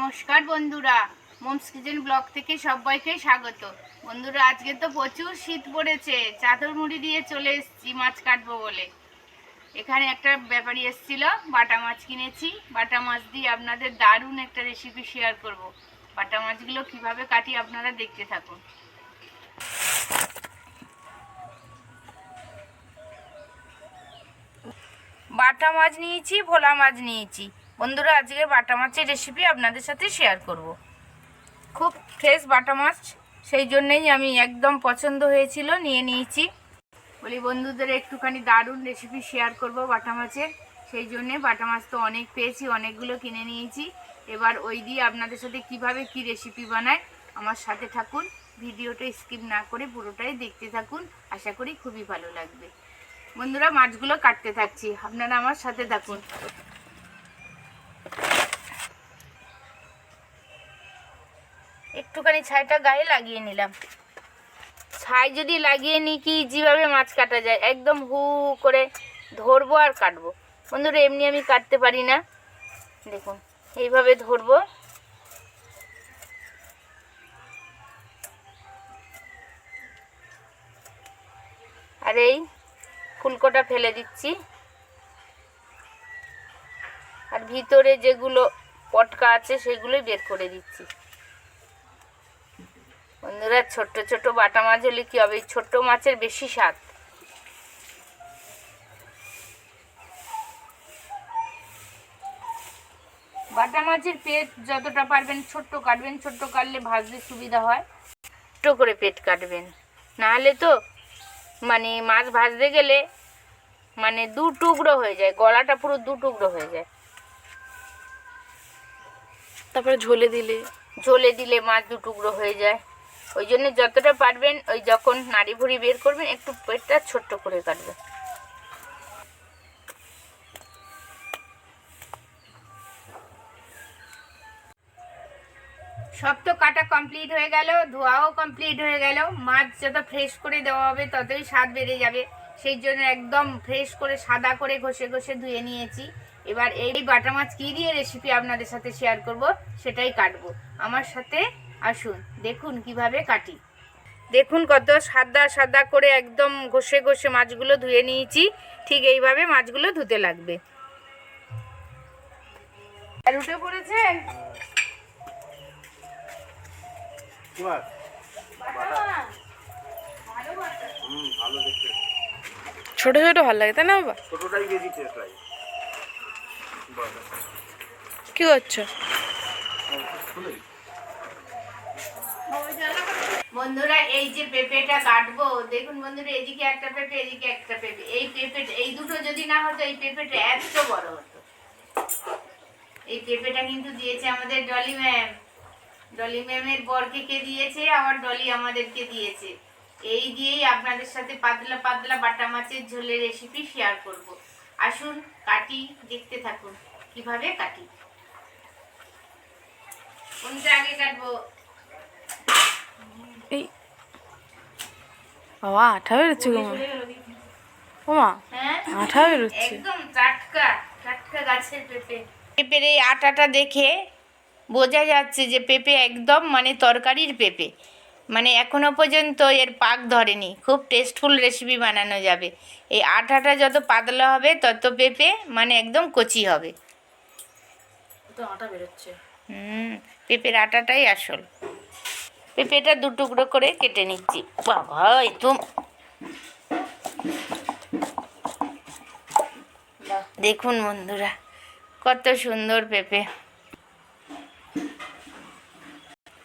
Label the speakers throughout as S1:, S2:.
S1: নমস্কার বন্ধুরা। Moms kitchen blog থেকে সবাইকে স্বাগত। বন্ধুরা, আজকে তো প্রচুর শীত পড়েছে। চাদর মুড়ি দিয়ে চলে এসেছি, মাছ কাটবো বলে। এখানে একটা ব্যাপারী এসেছিল, বাটা মাছ কিনেছি। বাটা মাছ দিয়ে আপনাদের দারুণ একটা রেসিপি শেয়ার করব। বাটা মাছগুলো কীভাবে কাটি আপনারা দেখতে থাকুন। বাটা মাছ নিয়েছি, ভোলা মাছ নিয়েছি। বন্ধুরা, আজকের বাটা মাছের রেসিপি আপনাদের সাথে শেয়ার করব। খুব ফ্রেশ বাটা মাছ, সেই জন্যেই আমি একদম পছন্দ হয়েছিল, নিয়ে নিয়েছি। বলি, বন্ধুদের একটুখানি দারুণ রেসিপি শেয়ার করব বাটা মাছের। সেই জন্যে বাটা মাছ তো অনেক পেয়েছি, অনেকগুলো কিনে নিয়েছি। এবার ওই দিয়ে আপনাদের সাথে কীভাবে কি রেসিপি বানায় আমার সাথে থাকুন। ভিডিওটা স্কিপ না করে পুরোটাই দেখতে থাকুন, আশা করি খুবই ভালো লাগবে। বন্ধুরা, মাছগুলো কাটতে থাকছি, আপনারা আমার সাথে থাকুন। একটুখানি ছাইটা গায়ে লাগিয়ে নিলাম। ছাই যদি লাগিয়ে নিই কি যেভাবে মাছ কাটা যায়, একদম হু করে ধরবো আর কাটবো। বন্ধুরা, এমনি আমি কাটতে পারি না। দেখুন, এইভাবে ধরবো। আর এই ফুলকোটা ফেলে দিচ্ছি। আর ভিতরে যেগুলো পটকা আছে, সেগুলোই বের করে দিচ্ছি। বন্ধুরা ছোট্ট ছোট বাটা মাছ হলে কি হবে? ছোট্ট মাছের বেশি স্বাদ। বাটা মাছের পেট যতটা পারবেন ছোট্ট কাটবেন ছোট্ট কাটলে ভাজতে সুবিধা হয়। ছোট্ট করে পেট কাটবেন। নাহলে তো মানে মাছ ভাজতে গেলে মানে দু টুকরো হয়ে যায় গলাটা পুরো দু টুকরো হয়ে যায়।
S2: তারপরে ঝোলে দিলে?
S1: ঝোলে দিলে মাছ দু টুকরো হয়ে যায়। ওই জন্য যতটা পারবেন ওই যখন নাড়ি ভুড়ি বের করবেন, একটু পেটটা ছোট্ট করে কাটবেন। সব তো কাটা কমপ্লিট হয়ে গেল, ধোয়াও কমপ্লিট হয়ে গেল। মাছ যত ফ্রেশ করে দেওয়া হবে, ততই স্বাদ বেড়ে যাবে। সেই জন্য একদম ফ্রেশ করে সাদা করে ঘষে ঘষে ধুয়ে নিয়েছি। এবার এই বাটা মাছ কী দিয়ে রেসিপি আপনাদের সাথে শেয়ার করব, সেটাই কাটবো। আমার সাথে আসুন দেখুন কীভাবে কাটি। দেখুন কত সাদা সাদা করে একদম ঘষে ঘষে মাছগুলো ধুয়ে নিয়েছি ঠিক এইভাবে মাছগুলো ধুতে লাগবে। আর উঠে
S3: দেখতে।
S2: ছোট ছোট ভালো লাগে তাই না বাবা?
S3: ছোটটাই বেশি টেস্ট লাগে
S2: কি করছ?
S1: বন্ধুরা, এই যে পেঁপেটা কাটবো, দেখুন বন্ধুরা, এদিকে একটা পেঁপে, এদিকে একটা পেঁপে। এই পেঁপেটা এই দুটো যদি না হতো, এই পেঁপেটা এত বড় হতো। এই পেঁপেটা কিন্তু দিয়েছে আমাদের ডলি ম্যাম। ডলি ম্যামের বরকে কে দিয়েছে? আবার ডলি আমাদেরকে দিয়েছে। এই দিয়েই আপনাদের সাথে পাতলা পাতলা বাটা মাছের ঝোলের রেসিপি শেয়ার করব। আসুন, কাটি, দেখতে থাকুন। কীভাবে কাটি? কোনটা আগে কাটবো?
S2: এই বাবা আঠা বেরোচ্ছে গো মা। ও
S1: হ্যাঁ
S2: আঠা বেরোচ্ছে।
S1: একদম টাটকা টাটকা গাছের পেঁপে। পেঁপের এই আটাটা দেখে বোঝা যাচ্ছে যে পেঁপে একদম মানে তরকারির পেঁপে। মানে এখনও পর্যন্ত এর পাক ধরেনি। খুব টেস্টফুল রেসিপি বানানো যাবে। এই আটাটা যত পাতলা হবে তত পেঁপে মানে একদম কচি হবে।
S2: তো আটা বেরোচ্ছে।
S1: হুম পেঁপের আটাটাই আসল। পেঁপেটা দু টুকরো করে কেটে নিচ্ছি। বাবা এ তো। দেখুন বন্ধুরা, কত সুন্দর পেঁপে।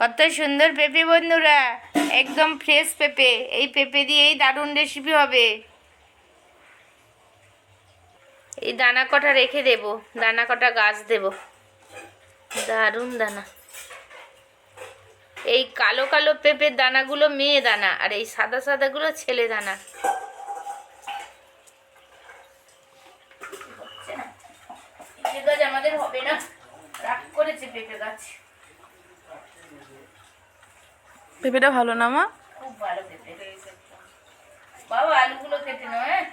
S1: কত সুন্দর পেঁপে বন্ধুরা, একদম ফ্রেশ পেঁপে। এই পেঁপে দিয়েই দারুণ রেসিপি হবে। এই দানা কটা রেখে দেব, দানা কটা গাছ দেব। দারুণ দানা। এই কালো কালো পেঁপের দানাগুলো মেয়ে দানা আর এই সাদা সাদাগুলো ছেলে দানা। গাছ আমাদের হবে না। রাগ করেছে পেঁপে গাছ।
S2: পেঁপেটা ভালো না মা?
S1: খুব ভালো পেঁপে। বাবা আলুগুলো কেটে নাও হ্যাঁ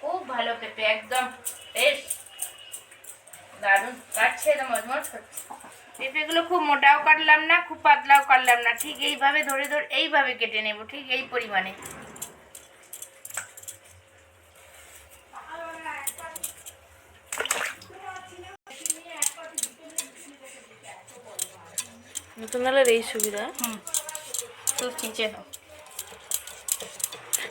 S1: খুব ভালো পেঁপে একদম বেশ দারুণ। কাটছে না মজমজ করছে। পেঁপেগুলো খুব মোটাও কাটলাম না খুব পাতলাও কাটলাম না। ঠিক এইভাবে ধরে ধরে এইভাবে কেটে নেব ঠিক এই পরিমাণে।
S2: নতুন এই সুবিধা?
S1: হুম। তো খিঁচে নাও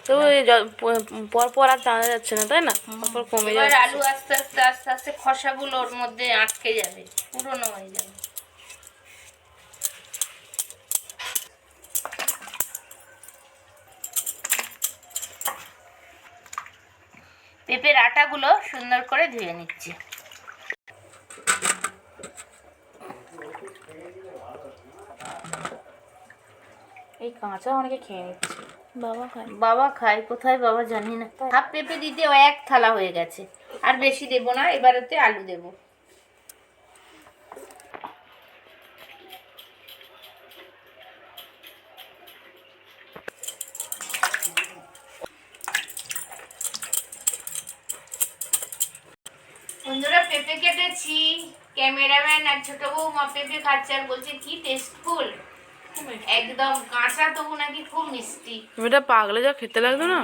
S2: তো এই জ- প- পর পর আর টানা যাচ্ছে না তাই না? তারপর কমে যাচ্ছে।
S1: আলু আস্তে আস্তে আস্তে আস্তে খসাগুলো ওর মধ্যে আটকে যাবে পুরনো হয়ে যাবে। পেঁপের আটাগুলো সুন্দর করে ধুয়ে নিচ্ছি।
S2: এই কাঁচা অনেকে খেয়ে নিচ্ছে। বাবা খায়।
S1: বাবা খায় কোথায় বাবা জানি না। হাফ পেঁপে দিতে এক থালা হয়ে গেছে। আর বেশি দেবো না এবারেতে আলু দেবো। বন্ধুরা পেঁপে কেটেছি। ক্যামেরাম্যান আর ছোট বৌমা পেঁপে খাচ্ছে আর বলছে কি টেস্টফুল একদম কাঁচা তবু নাকি খুব মিষ্টি।
S2: এটা পাগলে যা খেতে লাগতো না?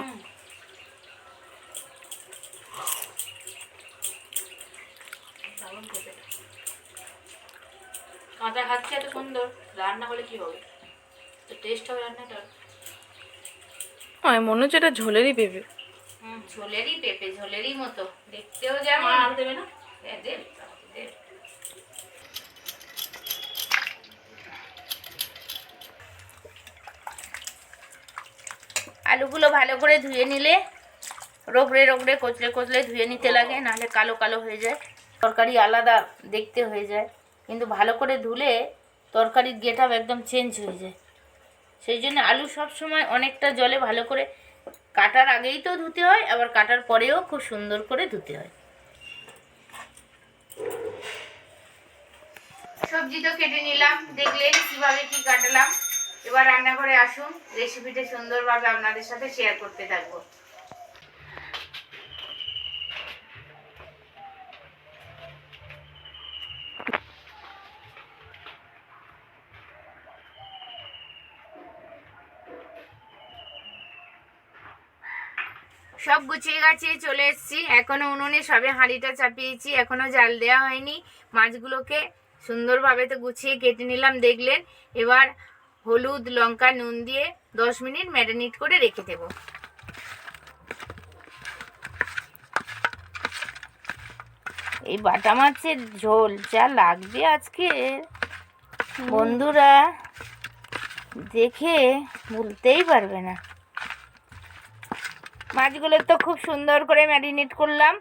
S4: কাঁচা খাচ্ছে এত সুন্দর রান্না হলে কি হবে? তো টেস্ট হবে রান্নাটা।
S2: আমার মনে হচ্ছে এটা ঝোলেরই পেঁপে।
S1: ঝোলেরই পেঁপে ঝোলেরই মতো। দেখতেও যেমন
S4: মা দেবে না?
S1: দে, দে। আলুগুলো ভালো করে ধুয়ে নিলে রোগড়ে রোগড়ে, কচলে কচলে ধুয়ে নিতে লাগে, নাহলে কালো কালো হয়ে যায়। তরকারি আলাদা দেখতে হয়ে যায়, কিন্তু ভালো করে ধুলে তরকারির গেট একদম চেঞ্জ হয়ে যায়। সেই জন্য আলু সব সময় অনেকটা জলে ভালো করে কাটার আগেই তো ধুতে হয়, আবার কাটার পরেও খুব সুন্দর করে ধুতে হয়। সবজি তো কেটে নিলাম, দেখলেন কীভাবে কি কাটলাম। এবার রান্নাঘরে আসুন রেসিপিটা সুন্দরভাবে আপনাদের সাথে শেয়ার করতে থাকব। সব গুছিয়ে গাছিয়ে চলে এসেছি। এখনও উনুনে সবে হাঁড়িটা চাপিয়েছি, এখনও জাল দেওয়া হয়নি। মাছগুলোকে সুন্দরভাবে তো গুছিয়ে কেটে নিলাম, দেখলেন। এবার হলুদ লঙ্কা নুন দিয়ে দশ মিনিট ম্যারিনেট করে রেখে দেবো। এই বাটা মাছের ঝোল যা লাগবে আজকে বন্ধুরা দেখে ভুলতেই পারবে না। মাছগুলো তো খুব সুন্দর করে ম্যারিনেট করলাম।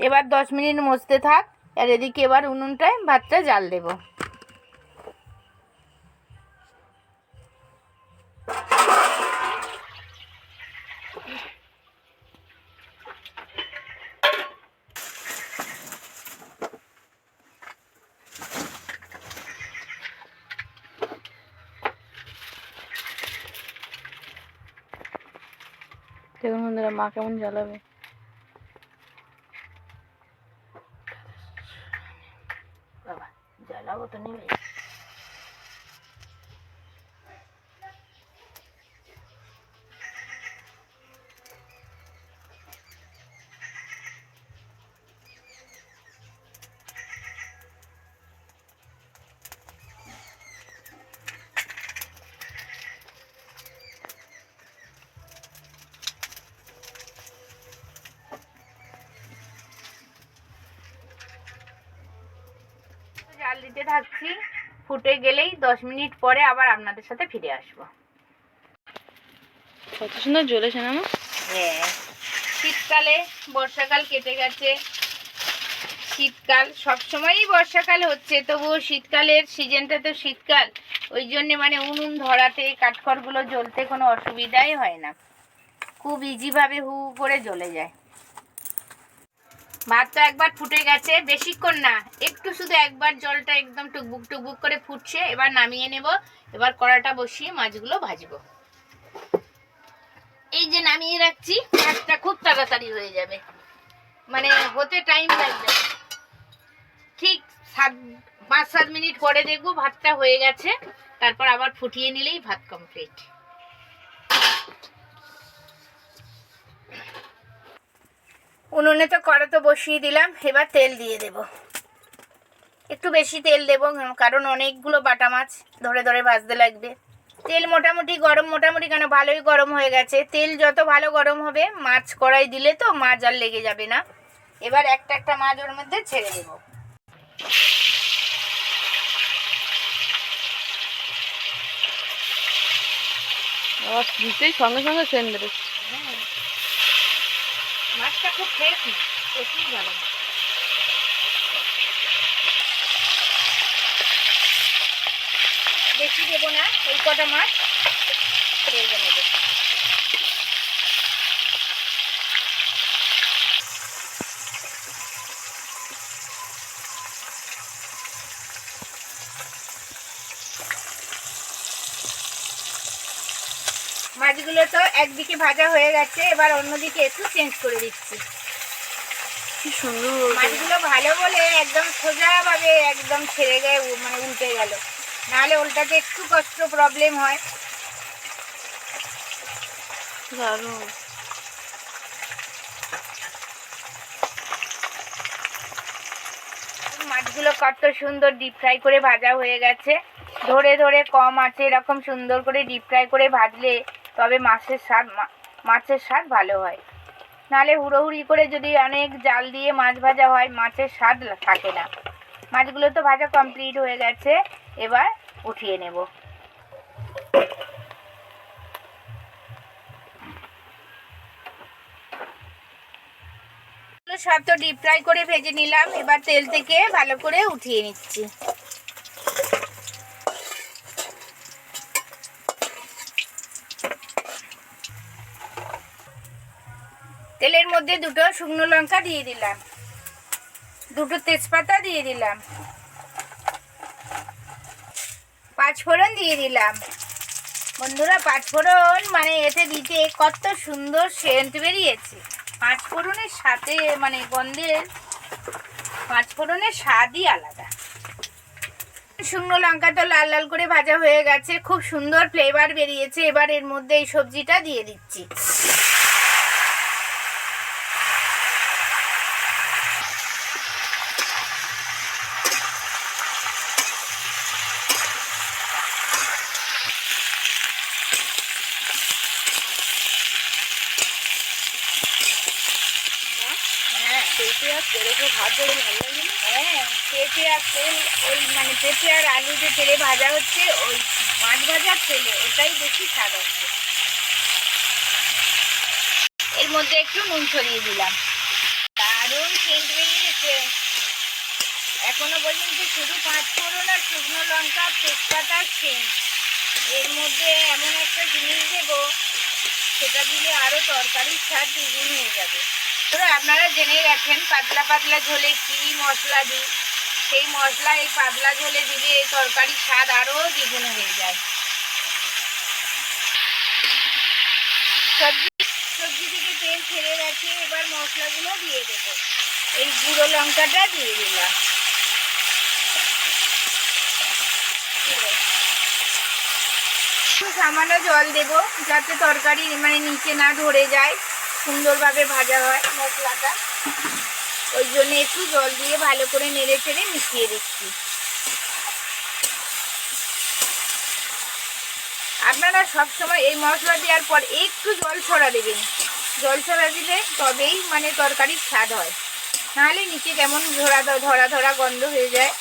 S1: এবার দশ মিনিট মজতে থাক আর এদিকে এবার উনুনটায় ভাতটা জাল দেব।
S2: দেখুন বন্ধুরা মা কেমন জ্বালাবে।
S1: দিতে থাকছি। ফুটে গেলেই দশ মিনিট পরে আবার আপনাদের সাথে ফিরে আসব।
S2: কত সুন্দর জ্বলেছে না মা?
S1: হ্যাঁ। শীতকালে বর্ষাকাল কেটে গেছে। শীতকাল সবসময়ই বর্ষাকাল হচ্ছে তবুও শীতকালের সিজনটা তো শীতকাল। ওই জন্যে মানে উনুন ধরাতে কাঠখড়গুলো জ্বলতে কোনো অসুবিধাই হয় না। খুব ইজিভাবে হু হু করে জ্বলে যায়। ভাত তো একবার ফুটে গেছে, বেশিক্ষণ না। একটু শুধু একবার জলটা একদম টুকবুক টুকবুক করে ফুটছে, এবার নামিয়ে নেব, এবার কড়াটা বসিয়ে মাছগুলো ভাজবো। এই যে নামিয়ে রাখছি ভাতটা খুব তাড়াতাড়ি হয়ে যাবে। মানে হতে টাইম লাগবে। ঠিক সাত, পাঁচ, সাত মিনিট পরে দেখব ভাতটা হয়ে গেছে, তারপর আবার ফুটিয়ে নিলেই ভাত কমপ্লিট উনুনে তো কড়া তো বসিয়ে দিলাম, এবার তেল দিয়ে দেব। একটু বেশি তেল দেব কারণ অনেকগুলো বাটা মাছ ধরে ধরে ভাজতে লাগবে। তেল মোটামুটি গরম, মোটামুটি কেন? ভালোই গরম হয়ে গেছে। তেল যত ভালো গরম হবে, মাছ কড়াই দিলে তো মাছ আর লেগে যাবে না। এবার একটা একটা মাছ ওর মধ্যে ছেড়ে দেব।
S2: সঙ্গে সঙ্গে সেন বেরোচ্ছে
S1: মাছটা খুব ফ্রেশ না প্রচুর ভালো। বেশি দেবো না এই কটা মাছ। রেখে নেব মাছগুলো তো একদিকে ভাজা হয়ে গেছে এবার অন্যদিকে একটু চেঞ্জ করে দিচ্ছি।
S2: কি সুন্দর
S1: মাছগুলো ভালো বলে একদম সোজাভাবে একদম ছেড়ে গিয়ে মানে উল্টে গেল। নাহলে উল্টাতে একটু কষ্ট প্রবলেম হয়।
S2: দারুণ।
S1: মাছগুলো কত সুন্দর ডিপ ফ্রাই করে ভাজা হয়ে গেছে। ধরে ধরে কম আছে এরকম সুন্দর করে ডিপ ফ্রাই করে ভাজলে তবে মাছের স্বাদ মাছের স্বাদ ভালো হয়। নাহলে হুড়োহুড়ি করে যদি অনেক জাল দিয়ে মাছ ভাজা হয়, মাছের স্বাদ থাকে না। মাছগুলো তো ভাজা কমপ্লিট হয়ে গেছে, এবার উঠিয়ে নেব। সব তো ডিপ ফ্রাই করে ভেজে নিলাম, এবার তেল থেকে ভালো করে উঠিয়ে নিচ্ছি। মধ্যে দুটো শুকনো লঙ্কা দিয়ে দিলাম। দুটো তেজপাতা দিয়ে দিলাম। পাঁচ ফোড়ন দিয়ে দিলাম। বন্ধুরা, পাঁচ ফোড়ন মানে এতে দিতে কত সুন্দর সেন্ট বেরিয়েছে। পাঁচ ফোড়নের সাথে মানে গন্ধের পাঁচ ফোড়নের স্বাদই আলাদা। শুকনো লঙ্কা তো লাল লাল করে ভাজা হয়ে গেছে, খুব সুন্দর ফ্লেভার বেরিয়েছে। এবার এর মধ্যে এই সবজিটা দিয়ে দিচ্ছি হ্যাঁ
S2: আর তেলেকে ভাত ধরে ভালো
S1: হ্যাঁ আর তেল মানে আর যে তেলে তেলে এর মধ্যে একটু নুন ছড়িয়ে দিলাম। দারুণ সেন্ট এখনও পর্যন্ত শুধু পাঁচ ফোড়ন আর শুকনো লঙ্কা তেজপাতা সেন্ট। এর মধ্যে এমন একটা জিনিস দেবো, সেটা দিলে আরও তরকারির স্বাদ দ্বিগুণ হয়ে যাবে। ধরো আপনারা জেনে গেছেন, পাতলা পাতলা ঝোলে কি মশলা দিই? সেই মশলা এই পাতলা ঝোলে দিলে এই তরকারির স্বাদ আরও দ্বিগুণ হয়ে যায়। সবজি সবজি থেকে তেল ছেড়ে গেছে, এবার মশলাগুলো দিয়ে দেবো। এই গুঁড়ো লঙ্কাটা দিয়ে দিলাম। সামান্য জল দেবো, যাতে তরকারি মানে নিচে না ধরে যায়। সুন্দরভাবে ভাজা হয় মশলাটা। ওই জন্য একটু জল দিয়ে ভালো করে নেড়ে চেড়ে মিশিয়ে দিচ্ছি। আপনারা সবসময় এই মশলা দেওয়ার পর একটু জল ছড়া দেবেন। জল ছড়া দিলে তবেই মানে তরকারির স্বাদ হয়। নাহলে নিচে কেমন ধরা ধরা ধরা গন্ধ হয়ে যায়।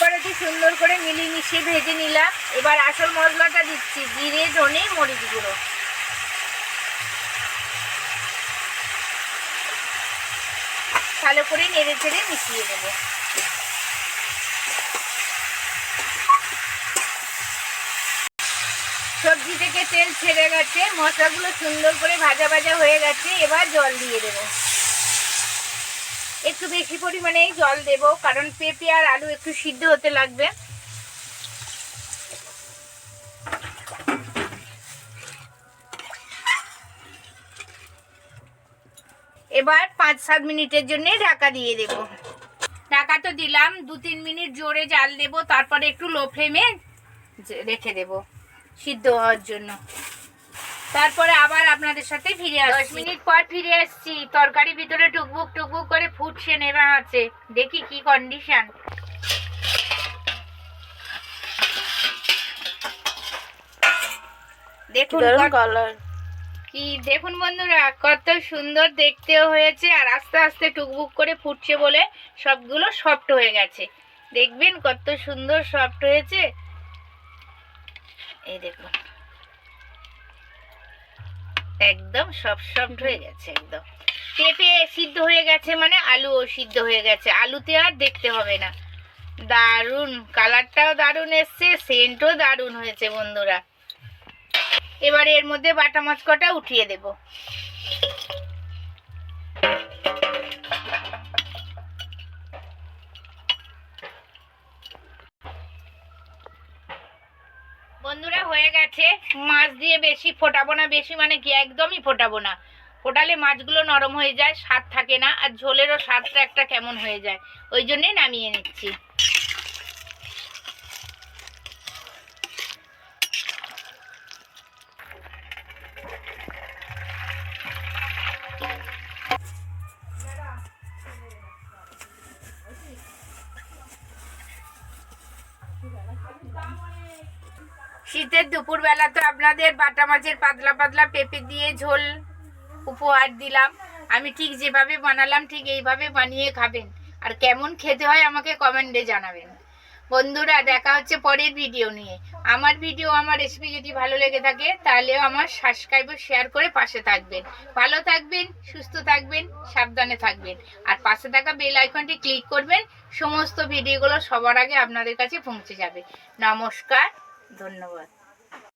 S1: পরে তো সুন্দর করে মিলিয়ে মিশিয়ে ভেজে নিলাম। এবার আসল মশলাটা দিচ্ছি, জিরে, ধনে, মরিচ গুঁড়ো। ভালো করে নেড়ে চেড়ে মিশিয়ে দেবো সবজি থেকে তেল ছেড়ে গেছে, মশলাগুলো সুন্দর করে ভাজা ভাজা হয়ে গেছে, এবার জল দিয়ে দেব। একটু বেশি পরিমাণেই জল দেব, কারণ পেঁপে আর আলু একটু সিদ্ধ হতে লাগবে। এবার পাঁচ সাত মিনিটের জন্য ঢাকা দিয়ে দেব। ঢাকা তো দিলাম, দু তিন মিনিট জোরে জাল দেব, তারপরে একটু লো ফ্লেমে রেখে দেব, সিদ্ধ হওয়ার জন্য। তারপরে আবার আপনাদের সাথে ফিরে আসছি। দশ মিনিট পর ফিরে আসছি তরকারি ভিতরে টুকবুক টুকবুক করে ফুটছে নেমে আছে। দেখি কি কন্ডিশন দেখুন কি দেখুন বন্ধুরা কত সুন্দর দেখতেও হয়েছে আর আস্তে আস্তে টুকবুক করে ফুটছে বলে সবগুলো সফট হয়ে গেছে। দেখবেন কত সুন্দর সফট হয়েছে। এই দেখুন। একদম সব সফট হয়ে গেছে, একদম। পেঁপে সিদ্ধ হয়ে গেছে মানে আলুও সিদ্ধ হয়ে গেছে। আলুতে আর দেখতে হবে না। দারুণ, কালারটাও দারুণ এসছে সেন্টও দারুণ হয়েছে বন্ধুরা। এবারে এর মধ্যে বাটা মাছ কটা উঠিয়ে দেব। বন্ধুরা, হয়ে গেছে। মাছ দিয়ে বেশি ফোটাবো না, বেশি মানে কি, একদমই ফোটাবো না। ফোটালে মাছগুলো নরম হয়ে যায়, স্বাদ থাকে না, আর ঝোলেরও স্বাদটা একটা কেমন হয়ে যায়। ওই জন্যেই নামিয়ে নিচ্ছি। শীতের দুপুরবেলা তো আপনাদের বাটা মাছের পাতলা পাতলা পেঁপে দিয়ে ঝোল উপহার দিলাম। আমি ঠিক যেভাবে বানালাম, ঠিক এইভাবে বানিয়ে খাবেন। আর কেমন খেতে হয় আমাকে কমেন্টে জানাবেন। বন্ধুরা, দেখা হচ্ছে পরের ভিডিও নিয়ে। আমার ভিডিও আমার রেসিপি যদি ভালো লেগে থাকে, তাহলে আমার সাবস্ক্রাইব শেয়ার করে পাশে থাকবেন। ভালো থাকবেন, সুস্থ থাকবেন, সাবধানে থাকবেন। আর পাশে থাকা বেল আইকনটি ক্লিক করবেন, সমস্ত ভিডিওগুলো সবার আগে আপনাদের কাছে পৌঁছে যাবে। নমস্কার। ধন্যবাদ।